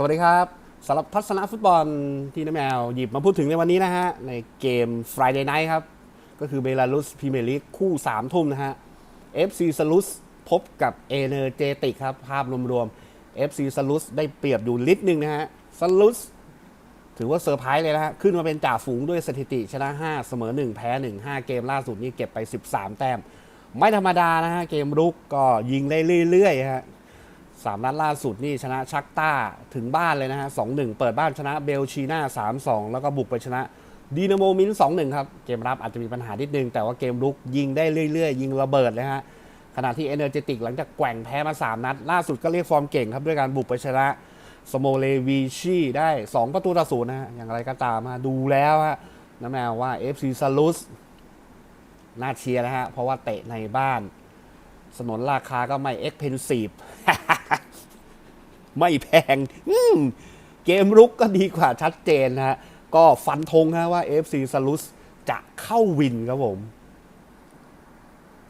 สวัสดีครับสำหรับทัศนะฟุตบอลที่น้าแมวหยิบมาพูดถึงในวันนี้นะฮะ ในเกม Friday Night ครับ ก็คือเบลารุสพรีเมียร์ลีกคู่3ทุ่มนะฮะ FC ซ l ลุสพบกับเอเนอร์เจติกครับ ภาพรวมๆ FC ซ l ลุสได้เปรียบอยู่ลิดนึงนะฮะซ l ลุสถือว่าเซอร์ไพรส์เลยนะฮะ ขึ้นมาเป็นจ่าฝูงด้วยสถิติชนะ 5 เสมอ 1 แพ้ 1 5 เกมล่าสุดนี่เก็บไป 13 แต้ม ไม่ธรรมดานะฮะ เกมรุกก็ยิงได้เรื่อยๆฮะ สามนัดล่าสุดนี่ชนะชักต้าถึงบ้านเลยนะฮะสองหนึ่งเปิดบ้านชนะเบลชีนาสามสองแล้วก็บุกไปชนะดีนาโมมินสองหนึ่งครับ เกมรับอาจจะมีปัญหานิดนึง แต่ว่าเกมลุกยิงได้เรื่อยๆ ยิงระเบิดเลยฮะขณะที่เอเนอร์เจติกหลังจากแกว่งแพ้มา 3 นัด ล่าสุดก็เรียกฟอร์มเก่งครับ ด้วยการบุกไปชนะสโมเลวีชีได้ 2 ประตูต่อศูนย์นะฮะอย่างไรก็ตามมาดูแล้วฮะน้าแมวว่า FC ซาลุสน่าเชียร์นะฮะเพราะว่าเตะในบ้าน สนนราคาก็ไม่เอ็กเพนซีฟ ไม่แพงอืเกมรุกก็ดีกว่าชัดเจนนะฮะก็ฟันธงฮะว่า FC ซาลุสจะเข้าวินครับผม